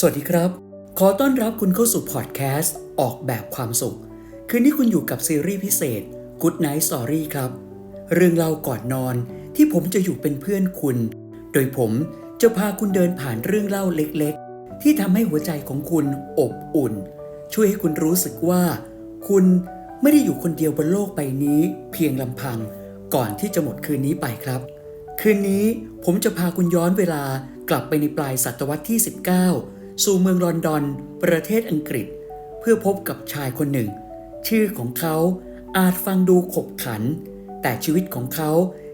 สวัสดีครับ ขอต้อนรับคุณเข้าสู่พอดแคสต์ ออกแบบความสุข คืนนี้คุณอยู่กับซีรีส์พิเศษ Good Night Story ครับ เรื่องเล่าก่อนนอนที่ผมจะอยู่เป็นเพื่อนคุณ โดยผมจะพาคุณเดินผ่านเรื่องเล่าเล็กๆ ที่ทำให้หัวใจของคุณอบอุ่น ช่วยให้คุณรู้สึกว่า คุณไม่ได้อยู่คนเดียวบนโลกใบนี้ เพียงลำพัง ก่อนที่จะหมดคืนนี้ไปครับ คืนนี้ผมจะพาคุณย้อนเวลากลับไปในปลายศตวรรษที่ 19 สู่เมืองลอนดอน ประเทศอังกฤษ เพื่อพบกับชายคนหนึ่ง ชื่อของเขาอาจฟังดูขบขัน แต่ชีวิตของเขา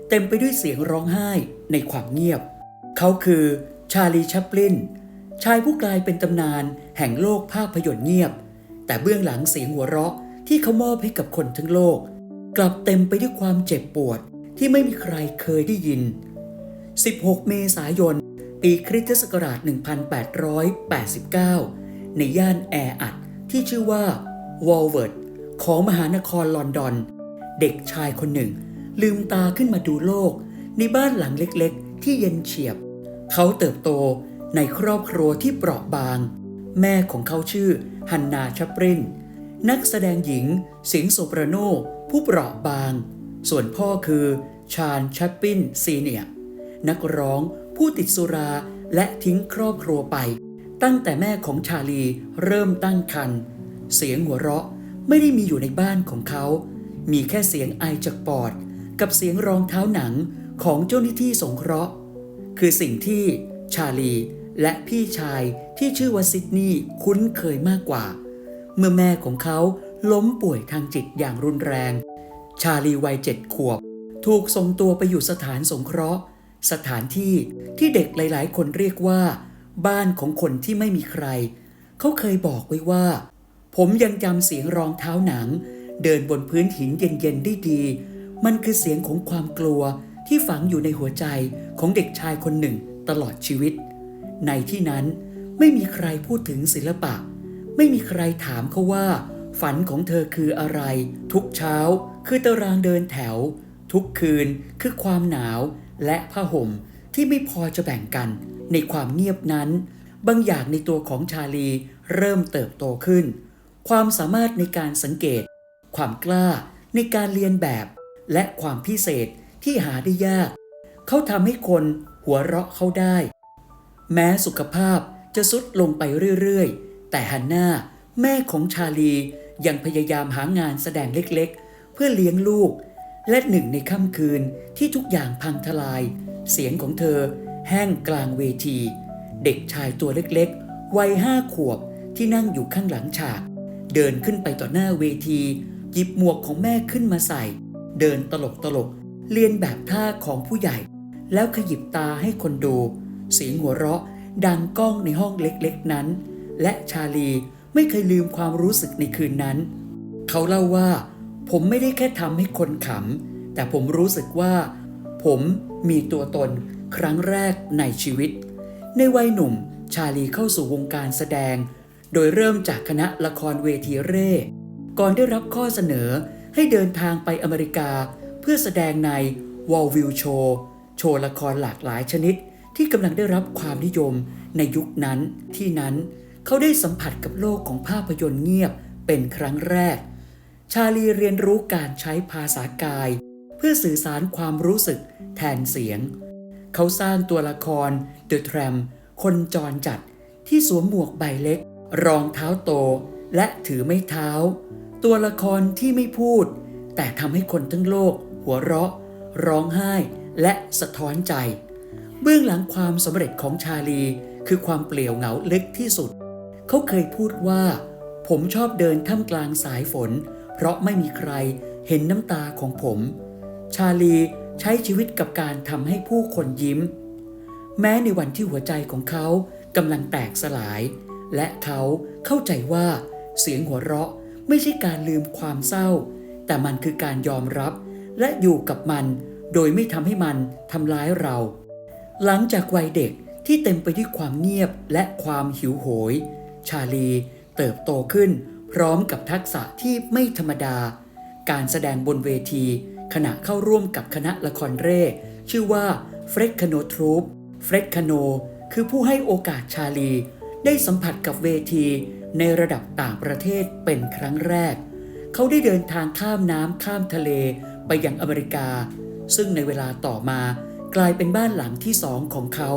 เต็มไปด้วยเสียงร้องไห้ในความเงียบ เขาคือชาลีชัปลินชายผู้กลายเป็นตำนานแห่งโลกภาพยนตร์เงียบ แต่เบื้องหลังเสียงหัวเราะที่เขามอบให้กับคนทั้งโลก กลับเต็มไปด้วยความเจ็บปวดที่ไม่มีใครเคยได้ยิน 16 เมษายน ปีคริสตศักราช 1889 ในย่านแออัดที่ชื่อว่าวอลเวิร์ดของมหานครลอนดอน เด็กชายคนหนึ่ง ลืมตาขึ้นมาดูโลก ในบ้านหลังเล็กๆ ที่เย็นเฉียบ เขาเติบโตในครอบครัวที่เปราะบาง แม่ของเขาชื่อฮันนาชัปรินนักแสดงหญิงเสียงโซปราโนผู้เปราะบาง ส่วนพ่อคือชาญชัปปินซีเนียร์นักร้อง ผู้ติดสุราและทิ้งครอบครัวไป ตั้งแต่แม่ของชาลีเริ่มตั้งครรภ์เสียงหัวเราะไม่ได้มีอยู่ในบ้านของเขา มีแค่เสียงไอจากปอด กับเสียงรองเท้าหนังของเจ้าหน้าที่สงเคราะห์ คือสิ่งที่ชาลีและพี่ชายที่ชื่อว่าซิดนีย์คุ้นเคยมากกว่า เมื่อแม่ของเขาล้มป่วยทางจิตอย่างรุนแรง ชาลีวัยเจ็ดขวบ ถูกส่งตัวไปอยู่สถานสงเคราะห์ สถานที่ที่เด็กหลาย ๆ คนเรียกว่า บ้านของคนที่ไม่มีใคร เขาเคยบอกไว้ว่า ผมยังจำเสียงรองเท้าหนัง เดินบนพื้นหินเย็น ๆ ได้ดี มันคือเสียงของความกลัวที่ฝังอยู่ในหัวใจของเด็กชายคนหนึ่งตลอดชีวิต ในที่นั้นไม่มีใครพูดถึงศิลปะ ไม่มีใครถามเขาว่า ฝันของเธอคืออะไร ทุกเช้า คือตารางเดินแถว ทุกคืนคือความหนาว และผ้าห่มที่ไม่พอจะแบ่งกัน ในความเงียบนั้น บางอย่างในตัวของชาลีเริ่มเติบโตขึ้น ความสามารถในการสังเกต ความกล้าในการเรียนแบบ และความพิเศษที่หาได้ยาก เขาทำให้คนหัวเราะเขาได้ แม้สุขภาพจะสุดลงไปเรื่อยๆ แต่ฮันน่าแม่ของชาลียังพยายามหางานแสดงเล็กๆ เพื่อเลี้ยงลูก และหนึ่งในค่ำคืนที่ทุกอย่างพังทลาย เสียงของเธอ แห้งกลางเวที เด็กชายตัวเล็กๆ วัยห้าขวบที่นั่งอยู่ข้างหลังฉาก เดินขึ้นไปต่อหน้าเวที หยิบหมวกของแม่ขึ้นมาใส่ เดินตลกตลกๆเรียนแบบท่าของผู้ใหญ่ แล้วขยิบตาให้คนดู เสียงหัวเราะดังก้องในห้องเล็กๆนั้น และชาลีไม่เคยลืมความรู้สึกในคืนนั้น เขาเล่าว่า ผมไม่ได้แค่ทำให้คนขำ แต่ผมรู้สึกว่า ผมมีตัวตนครั้งแรกในชีวิต ในวัยหนุ่มชาลีเข้าสู่วงการแสดง โดยเริ่มจากคณะละครเวทีเร่ ก่อนได้รับข้อเสนอให้เดินทางไปอเมริกา เพื่อแสดงในวอลวิลโชว์โชว์ละครหลากหลายชนิด ที่กำลังได้รับความนิยมในยุคนั้นที่นั้น เขาได้สัมผัสกับโลกของภาพยนตร์เงียบเป็นครั้งแรก ชาลีเรียนรู้การใช้ภาษากาย เพื่อสื่อสารความรู้สึกแทนเสียง เขาสร้างตัวละครเดอะทรมคนจรจัดที่สวมหมวกใบเล็ก รองเท้าโต และถือไม้เท้า ตัวละครที่ไม่พูด แต่ทำให้คนทั้งโลก หัวเราะ ร้องไห้และสะท้อนใจ เบื้องหลังความสำเร็จของชาลี คือความเปลี่ยวเหงาเล็กที่สุด เขาเคยพูดว่า ผมชอบเดินท่ามกลางสายฝน ราะไม่มีใครเห็นน้ำตาของผม ชาลีใช้ชีวิตกับการทำให้ผู้คนยิ้ม แม้ในวันที่หัวใจของเขากำลังแตกสลาย และเขาเข้าใจว่าเสียงหัวเราะไม่ใช่การลืมความเศร้า แต่มันคือการยอมรับและอยู่กับมันโดยไม่ทำให้มันทำร้ายเรา หลังจากวัยเด็กที่เต็มไปด้วยความเงียบและความหิวโหย ชาลีเติบโตขึ้น พร้อมกับทักษะที่ไม่ธรรมดา การแสดงบนเวที ขณะเข้าร่วมกับคณะละครเร่ ชื่อว่าเฟร็กคาโนทรูปเฟร็กคาโนคือผู้ให้โอกาสชาลี ได้สัมผัสกับเวที ในระดับต่างประเทศเป็นครั้งแรก เขาได้เดินทางข้ามน้ำข้ามทะเลไปยังอเมริกา ซึ่งในเวลาต่อมากลายเป็นบ้านหลังที่สองของเขา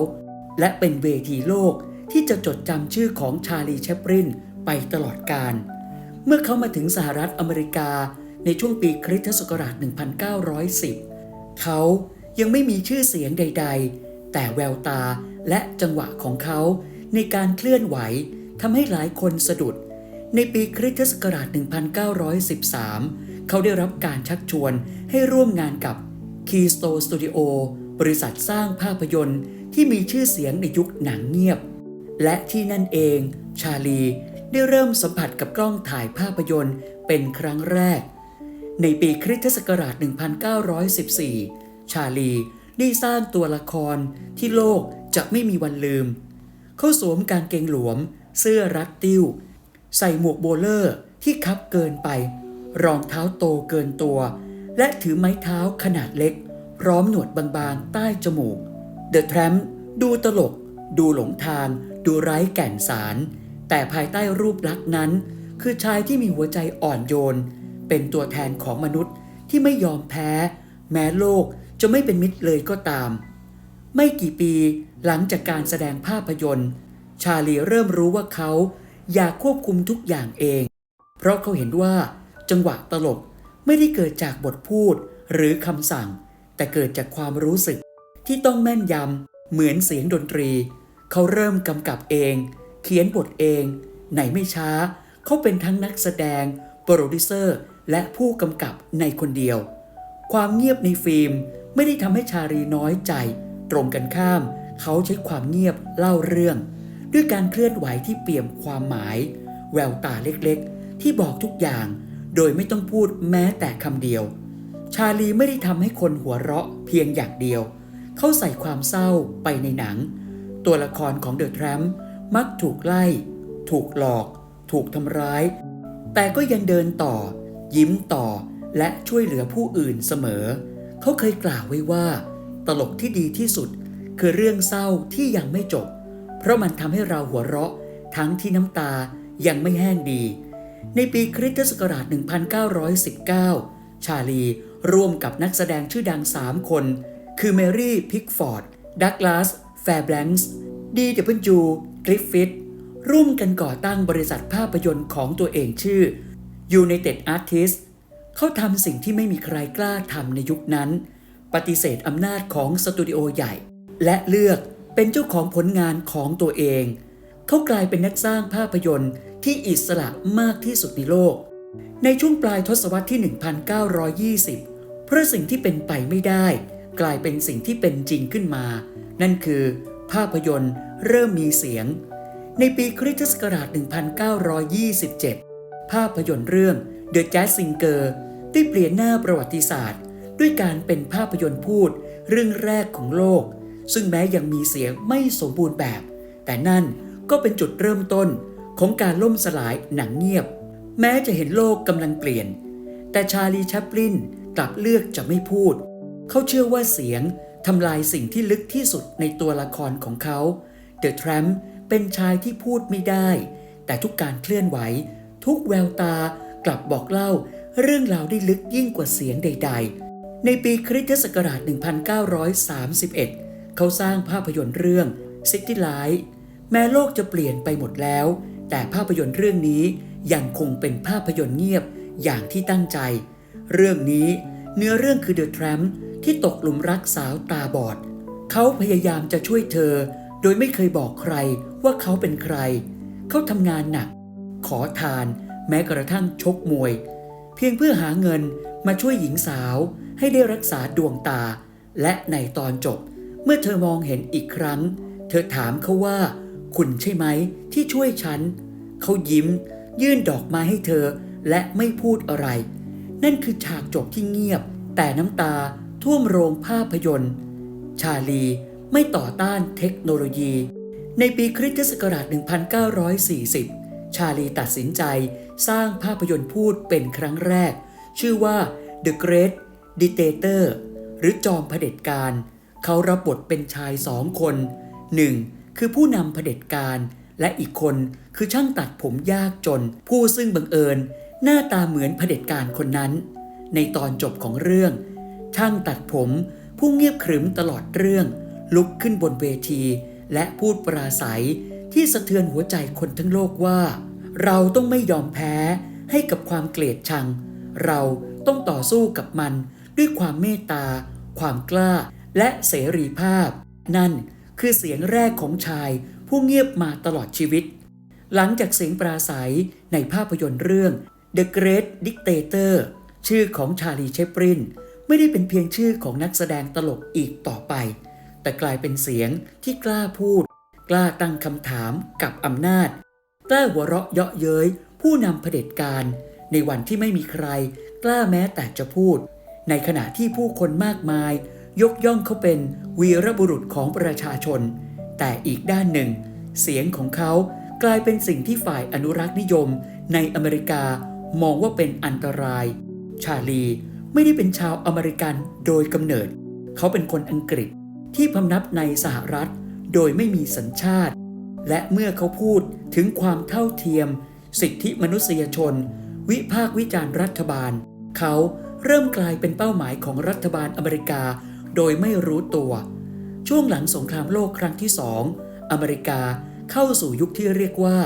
และเป็นเวทีโลกที่จะจดจำชื่อของชาลีแชปรินไปตลอดกาล เมื่อเขามาถึงสหรัฐอเมริกาในช่วงปีคริสตศักราช 1910 เขายังไม่มีชื่อเสียงใด ๆ แต่แววตาและจังหวะของเขาในการเคลื่อนไหวทำให้หลายคนสะดุด ในปีคริสตศักราช 1913 เขาได้รับการชักชวนให้ร่วมงานกับ Keystone Studio บริษัทสร้างภาพยนตร์ที่มีชื่อเสียงในยุคหนังเงียบ และที่นั่นเองชาลี ได้เริ่มสัมผัสกับกล้องถ่ายภาพยนตร์เป็นครั้งแรก ในปีคริสตศักราช 1914 ชาลีได้สร้างตัวละครที่โลกจะไม่มีวันลืม เขาสวมกางเกงหลวม เสื้อรัดติ้ว ใส่หมวกโบเลอร์ที่คับเกินไป รองเท้าโตเกินตัว และถือไม้เท้าขนาดเล็ก พร้อมหนวดบางๆ ใต้จมูก เดอะแทรมดูตลก ดูหลงทาง ดูไร้แก่นสาร แต่ภายใต้รูปลักษณ์นั้น คือชายที่มีหัวใจอ่อนโยน เป็นตัวแทนของมนุษย์ที่ไม่ยอมแพ้ แม้โลกจะไม่เป็นมิตรเลยก็ตาม ไม่กี่ปีหลังจากการแสดงภาพยนตร์ ชาลีเริ่มรู้ว่าเขาอยากควบคุมทุกอย่างเอง เพราะเขาเห็นว่าจังหวะตลกไม่ได้เกิดจากบทพูดหรือคำสั่ง แต่เกิดจากความรู้สึกที่ต้องแม่นยำเหมือนเสียงดนตรี เขาเริ่มกำกับเอง เขียนบทเองไหนไม่ช้า เขาเป็นทั้งนักแสดง โปรดิวเซอร์ และผู้กำกับในคนเดียว ความเงียบในฟิล์มไม่ได้ทำให้ชาลีน้อยใจ ตรงกันข้าม เขาใช้ความเงียบเล่าเรื่อง ด้วยการเคลื่อนไหวที่เปี่ยมความหมาย แววตาเล็กๆ ที่บอกทุกอย่าง โดยไม่ต้องพูดแม้แต่คำเดียว ชาลีไม่ได้ทำให้คนหัวเราะเพียงอย่างเดียว เขาใส่ความเศร้าไปในหนัง ตัวละครของเดอะแทรม มักถูกไล่ ถูกหลอก ถูกทำร้าย แต่ก็ยังเดินต่อ ยิ้มต่อและช่วยเหลือผู้อื่นเสมอ เขาเคยกล่าวไว้ว่า ตลกที่ดีที่สุด คือเรื่องเศร้าที่ยังไม่จบ เพราะมันทำให้เราหัวเราะ ทั้งที่น้ำตายังไม่แห้งดี ในปีคริสตศักราช 1919 ชาลีร่วมกับนักแสดงชื่อดัง 3 คน คือเมรี่ พิกฟอร์ด ดักลาส แฟร์แบงส์ ดีเดบิจู กริฟฟิธร่วมกันก่อตั้งบริษัทภาพยนตร์ของตัวเองชื่อ United Artists เขาทำสิ่งที่ไม่มีใครกล้าทำในยุคนั้น ปฏิเสธอำนาจของสตูดิโอใหญ่ และเลือกเป็นเจ้าของผลงานของตัวเอง เขากลายเป็นนักสร้างภาพยนตร์ที่อิสระมากที่สุดในโลก ในช่วงปลายทศวรรษที่ 1920 เพราะสิ่งที่เป็นไปไม่ได้ กลายเป็นสิ่งที่เป็นจริงขึ้นมา นั่นคือ ภาพยนตร์เริ่มมีเสียง ในปีคริสตศักราช 1927 ภาพยนตร์เรื่อง The Jazz Singer ได้เปลี่ยนหน้าประวัติศาสตร์ ด้วยการเป็นภาพยนตร์พูดเรื่องแรกของโลก ซึ่งแม้ยังมีเสียงไม่สมบูรณ์แบบ แต่นั่นก็เป็นจุดเริ่มต้นของการล่มสลายหนังเงียบ แม้จะเห็นโลกกำลังเปลี่ยน แต่ชาลีชัปลินกลับเลือกจะไม่พูด เขาเชื่อว่าเสียง ทำลายสิ่งที่ลึกที่สุดในตัวละครของเขา The Tramp เป็นชายที่พูดไม่ได้ แต่ทุกการเคลื่อนไหว ทุกแววตากลับบอกเล่าเรื่องราวได้ลึกยิ่งกว่าเสียงใด ๆ ในปีคริสตศักราช 1931 เขาสร้างภาพยนตร์เรื่อง City Light แม้โลกจะเปลี่ยนไปหมดแล้ว แต่ภาพยนตร์เรื่องนี้ยังคงเป็นภาพยนตร์เงียบอย่างที่ตั้งใจ เรื่องนี้เนื้อเรื่องคือ The Tramp ที่ตกหลุมรักสาวตาบอด เขาพยายามจะช่วยเธอ โดยไม่เคยบอกใครว่าเขาเป็นใคร เขาทำงานหนัก ขอทาน แม้กระทั่งชกมวย เพียงเพื่อหาเงินมาช่วยหญิงสาวให้ได้รักษาดวงตา และในตอนจบ เมื่อเธอมองเห็นอีกครั้ง เธอถามเขาว่า คุณใช่ไหมที่ช่วยฉัน เขายิ้ม ยื่นดอกไม้ให้เธอและไม่พูดอะไร นั่นคือฉากจบที่เงียบ แต่น้ำตา ท่วมโรงภาพยนตร์ ชาลีไม่ต่อต้านเทคโนโลยี ในปีคริสตศักราช 1940 ชาลีตัดสินใจสร้างภาพยนตร์พูดเป็นครั้งแรก ชื่อว่า The Great Dictator หรือจอมเผด็จการ เขารับบทเป็นชายสองคนหนึ่งคือผู้นำเผด็จการ และอีกคนคือช่างตัดผมยากจน ผู้ซึ่งบังเอิญ หน้าตาเหมือนเผด็จการคนนั้น ในตอนจบของเรื่อง ช่างตัดผมผู้เงียบขรึมตลอดเรื่อง ลุกขึ้นบนเวที และพูดปราศัยที่สะเทือนหัวใจคนทั้งโลกว่า เราต้องไม่ยอมแพ้ให้กับความเกลียดชัง เราต้องต่อสู้กับมันด้วยความเมตตา ความกล้า และเสรีภาพ นั่นคือเสียงแรกของชายผู้เงียบมาตลอดชีวิต หลังจากเสียงปราศัยในภาพยนตร์เรื่อง The Great Dictator ชื่อของชาลีเชปริน ไม่ได้เป็นเพียงชื่อของนักแสดงตลกอีกต่อไป แต่กลายเป็นเสียงที่กล้าพูด กล้าตั้งคำถามกับอำนาจกล้าหัวเราะเยาะเย้ยผู้นำเผด็จการ ในวันที่ไม่มีใคร กล้าแม้แต่จะพูด ในขณะที่ผู้คนมากมาย ยกย่องเขาเป็นวีรบุรุษของประชาชน แต่อีกด้านหนึ่ง เสียงของเขากลายเป็นสิ่งที่ฝ่ายอนุรักษ์นิยมในอเมริกามองว่าเป็นอันตราย ชาลี ไม่ได้เป็นชาวอเมริกันโดยกำเนิด เขาเป็นคนอังกฤษที่พำนับในสหรัฐโดยไม่มีสัญชาติ และเมื่อเขาพูดถึงความเท่าเทียม สิทธิมนุษยชน วิพากษ์วิจารณ์รัฐบาล เขาเริ่มกลายเป็นเป้าหมายของรัฐบาลอเมริกา โดยไม่รู้ตัว ช่วงหลังสงครามโลกครั้งที่สองอเมริกาเข้าสู่ยุคที่เรียกว่า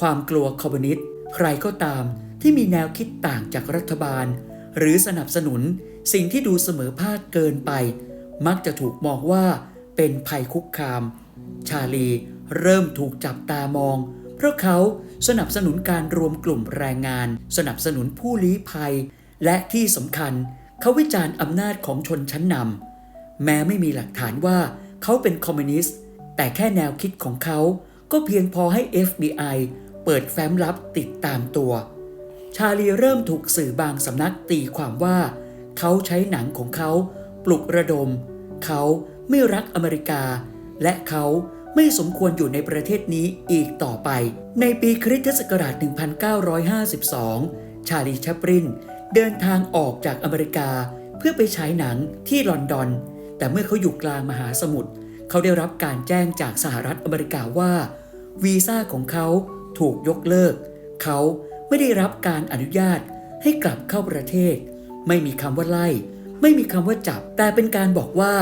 ความกลัวคอมมิวนิสต์ใครก็ตามที่มีแนวคิดต่างจากรัฐบาล หรือสนับสนุนสิ่งที่ดูเสมอภาคเกินไป มักจะถูกมองว่าเป็นภัยคุกคาม ชาลีเริ่มถูกจับตามอง เพราะเขาสนับสนุนการรวมกลุ่มแรงงาน สนับสนุนผู้ลี้ภัย และที่สำคัญเขาวิจารณ์อำนาจของชนชั้นนำแม้ไม่มีหลักฐานว่าเขาเป็นคอมมิวนิสต์ แต่แค่แนวคิดของเขาก็เพียงพอให้ FBI เปิดแฟ้มลับติดตามตัว ชาลีเริ่มถูกสื่อบางสำนักตีความว่า เขาใช้หนังของเขาปลุกระดม เขาไม่รักอเมริกา และเขาไม่สมควรอยู่ในประเทศนี้อีกต่อไป ในปีคริสตศักราช 1952 ชาลีแชปรินเดินทางออกจากอเมริกาเพื่อไปฉายหนังที่ลอนดอน แต่เมื่อเขาอยู่กลางมหาสมุทรเขาได้รับการแจ้งจากสหรัฐอเมริกาว่า วีซ่าของเขาถูกยกเลิก เขา ไม่ได้รับการอนุญาตให้กลับเข้าประเทศ ไม่มีคำว่าไล่ ไม่มีคำว่าจับ แต่เป็นการบอกว่า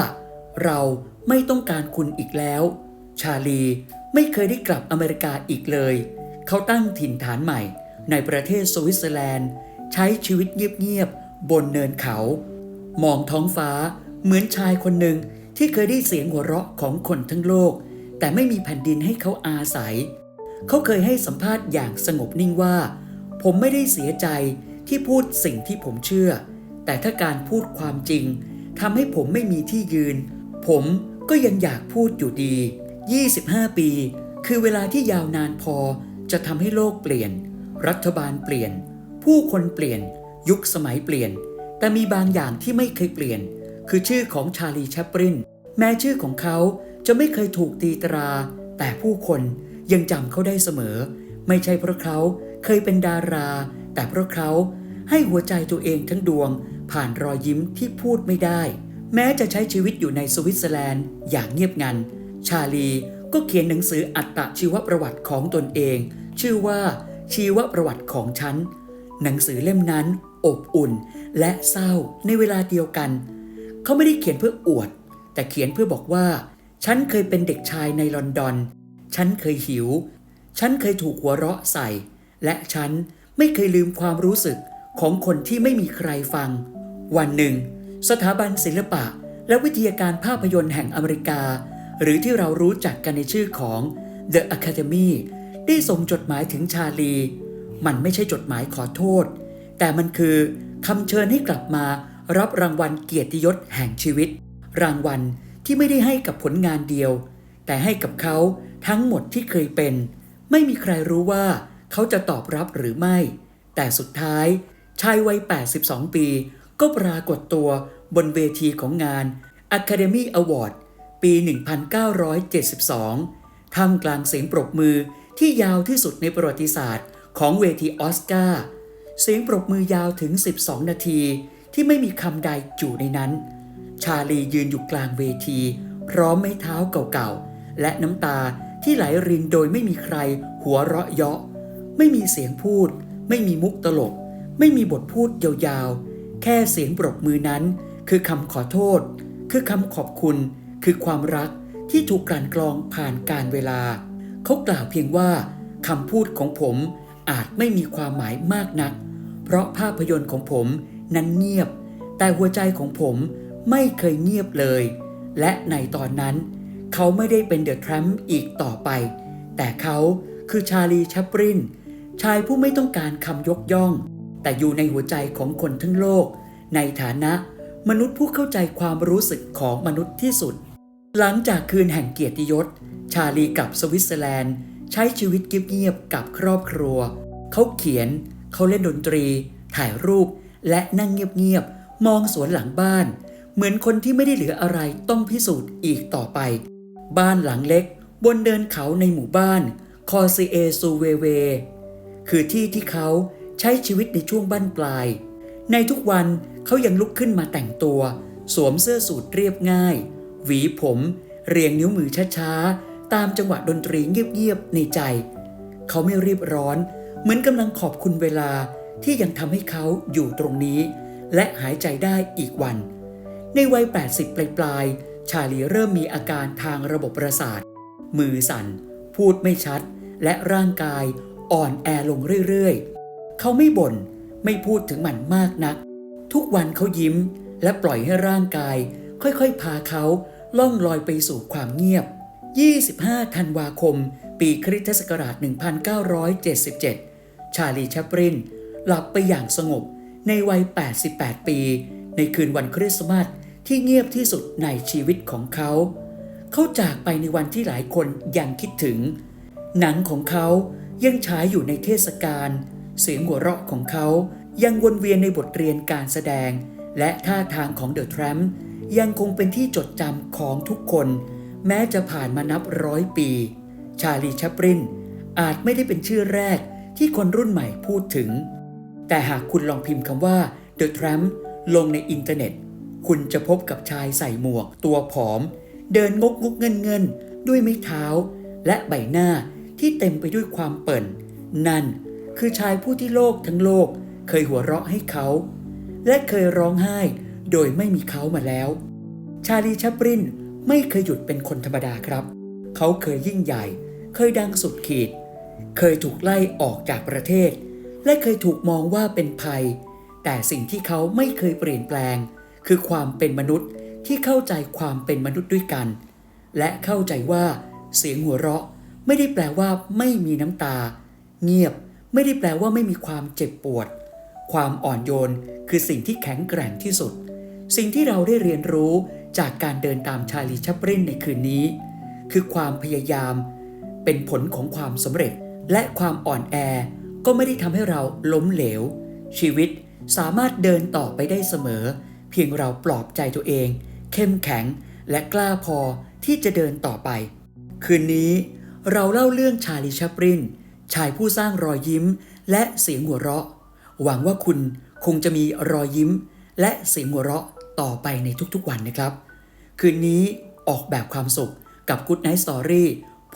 เราไม่ต้องการคุณอีกแล้ว ชาลีไม่เคยได้กลับอเมริกาอีกเลย เขาตั้งถิ่นฐานใหม่ ในประเทศสวิตเซอร์แลนด์ ใช้ชีวิตเงียบๆบนเนินเขา มองท้องฟ้าเหมือนชายคนหนึ่งที่เคยได้เสียงหัวเราะของคนทั้งโลก แต่ไม่มีแผ่นดินให้เขาอาศัย เขาเคยให้สัมภาษณ์อย่างสงบนิ่งว่า ผมไม่ได้เสียใจที่พูดสิ่งที่ผมเชื่อ แต่ถ้าการพูดความจริงทำให้ผมไม่มีที่ยืน ผมก็ยังอยากพูดอยู่ดี 25 ปี คือเวลาที่ยาวนานพอจะทำให้โลกเปลี่ยน รัฐบาลเปลี่ยน ผู้คนเปลี่ยน ยุคสมัยเปลี่ยน แต่มีบางอย่างที่ไม่เคยเปลี่ยน คือชื่อของชาลีแชปรินแม้ชื่อของเขาจะไม่เคยถูกตีตรา แต่ผู้คนยังจำเขาได้เสมอ ไม่ใช่เพราะเขา เคยเป็นดารา แต่เพราะเขาให้หัวใจตัวเองทั้งดวง ผ่านรอยยิ้มที่พูดไม่ได้ แม้จะใช้ชีวิตอยู่ในสวิตเซอร์แลนด์อย่างเงียบงัน ชาลีก็เขียนหนังสืออัตชีวประวัติของตนเอง ชื่อว่าชีวประวัติของฉัน หนังสือเล่มนั้น อบอุ่น และเศร้าในเวลาเดียวกัน เขาไม่ได้เขียนเพื่ออวด แต่เขียนเพื่อบอกว่า ฉันเคยเป็นเด็กชายในลอนดอน ฉันเคยหิว ฉันเคยถูกหัวเราะใส่ และฉันไม่เคยลืมความรู้สึกของคนที่ไม่มีใครฟัง วันหนึ่ง สถาบันศิลปะ และวิทยาการภาพยนตร์แห่งอเมริกา หรือที่เรารู้จักกันในชื่อของ The Academy ได้ส่งจดหมายถึงชาลี มันไม่ใช่จดหมายขอโทษ แต่มันคือคำเชิญให้กลับมารับรางวัลเกียรติยศแห่งชีวิต รางวัลที่ไม่ได้ให้กับผลงานเดียว แต่ให้กับเขาทั้งหมดที่เคยเป็น ไม่มีใครรู้ว่า เขาจะตอบรับหรือไม่ แต่สุดท้ายชายวัย 82 ปี ก็ปรากฏตัวบนเวทีของงาน Academy Award ปี 1972 ท่ามกลางเสียงปรบมือที่ยาวที่สุดในประวัติศาสตร์ของเวทีออสการ์ เสียงปรบมือยาวถึง 12 นาที ที่ไม่มีคำใดอยู่ในนั้น ชาลียืนอยู่กลางเวที พร้อมไม้เท้าเก่าๆ และน้ำตาที่ไหลรินโดยไม่มีใครหัวเราะเยาะ ไม่มีเสียงพูด ไม่มีมุกตลก ไม่มีบทพูดยาวๆ แค่เสียงปรบมือนั้น คือคำขอโทษ คือคำขอบคุณ คือความรักที่ถูกกลั่นกรองผ่านการเวลา เขากล่าวเพียงว่าคำพูดของผมอาจไม่มีความหมายมากนัก เพราะภาพยนตร์ของผมนั้นเงียบ แต่หัวใจของผมไม่เคยเงียบเลย และในตอนนั้น เขาไม่ได้เป็นเดอะทรัมป์อีกต่อไป แต่เขาคือชาลีชัปริน ชายผู้ไม่ต้องการคำยกย่อง แต่อยู่ในหัวใจของคนทั้งโลก ในฐานะมนุษย์ผู้เข้าใจความรู้สึกของมนุษย์ที่สุด หลังจากคืนแห่งเกียรติยศ ชาลีกับสวิตเซอร์แลนด์ ใช้ชีวิตเงียบๆกับครอบครัว เขาเขียน เขาเล่นดนตรี ถ่ายรูป และนั่งเงียบๆมองสวนหลังบ้าน เหมือนคนที่ไม่ได้เหลืออะไรต้องพิสูจน์อีกต่อไป บ้านหลังเล็ก บนเดินเขาในหมู่บ้านคอซีเอซูเวเว คือที่ที่เขาใช้ชีวิตในช่วงบั้นปลาย ในทุกวันเขายังลุกขึ้นมาแต่งตัว สวมเสื้อสูทเรียบง่าย หวีผม เรียงนิ้วมือช้าๆ ตามจังหวะดนตรีเงียบๆในใจ เขาไม่รีบร้อน เหมือนกำลังขอบคุณเวลาที่ยังทำให้เขาอยู่ตรงนี้ และหายใจได้อีกวัน ในวัย 80 ปลายๆ ชาลีเริ่มมีอาการทางระบบประสาท มือสั่น พูดไม่ชัด และร่างกาย อ่อนแอลงเรื่อยๆ เขาไม่บ่นไม่พูดถึงมันมากนัก ทุกวันเขายิ้มและปล่อยให้ร่างกาย ค่อยๆ พาเขาล่องลอยไปสู่ความเงียบ 25 ธันวาคม ปีคริสตศักราช 1977 ชาลีชัปริน หลับไปอย่างสงบในวัย 88 ปี ในคืนวันคริสต์มาสที่เงียบที่สุดในชีวิตของเขา เขาจากไปในวันที่หลายคนยังคิดถึง หนังของเขา ยังฉายอยู่ในเทศกาลเสียงหัวเราะของเขายังวนเวียนในบทเรียนการแสดง และท่าทางของเดอะทรัมป์ยังคงเป็นที่จดจำของทุกคน แม้จะผ่านมานับร้อยปี ชาลีชัปรินอาจไม่ได้เป็นชื่อแรกที่คนรุ่นใหม่พูดถึง แต่หากคุณลองพิมพ์คำว่า The Tramp ลงในอินเทอร์เน็ต คุณจะพบกับชายใส่หมวกตัวผอม เดินงกงกเงินเงินด้วยไม้เท้า และใบหน้า ที่เต็มไปด้วยความเปิ่น นั่นคือชายผู้ที่โลกทั้งโลกเคยหัวเราะให้เขา และเคยร้องไห้โดยไม่มีเขามาแล้ว ชาลีชัปรินไม่เคยหยุดเป็นคนธรรมดาครับ เขาเคยยิ่งใหญ่ เคยดังสุดขีด เคยถูกไล่ออกจากประเทศ และเคยถูกมองว่าเป็นภัย แต่สิ่งที่เขาไม่เคยเปลี่ยนแปลง คือความเป็นมนุษย์ที่เข้าใจความเป็นมนุษย์ด้วยกัน และเข้าใจว่าเสียงหัวเราะ ไม่ได้แปลว่าไม่มีน้ำตา เงียบไม่ได้แปลว่าไม่มีความเจ็บปวด ความอ่อนโยนคือสิ่งที่แข็งแกร่งที่สุด สิ่งที่เราได้เรียนรู้จากการเดินตามชาลีชัปรินในคืนนี้ คือความพยายาม เป็นผลของความสำเร็จ และความอ่อนแอก็ไม่ได้ทำให้เราล้มเหลว ชีวิตสามารถเดินต่อไปได้เสมอ เพียงเราปลอบใจตัวเอง เข้มแข็งและกล้าพอที่จะเดินต่อไป คืนนี้ เราเล่าเรื่องชาลีชัปรินชายผู้สร้างรอยยิ้ม และเสียงหัวเราะ หวังว่าคุณคงจะมีรอยยิ้ม และเสียงหัวเราะต่อไปในทุกๆวันนะครับ คืนนี้ออกแบบความสุขกับ Good Night Story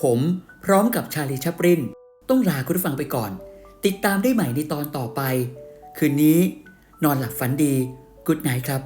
ผมพร้อมกับชาลีชัปรินต้องลาคุณผู้ฟังไปก่อน ติดตามได้ใหม่ในตอนต่อไป คืนนี้ นอนหลับฝันดี Good Night ครับ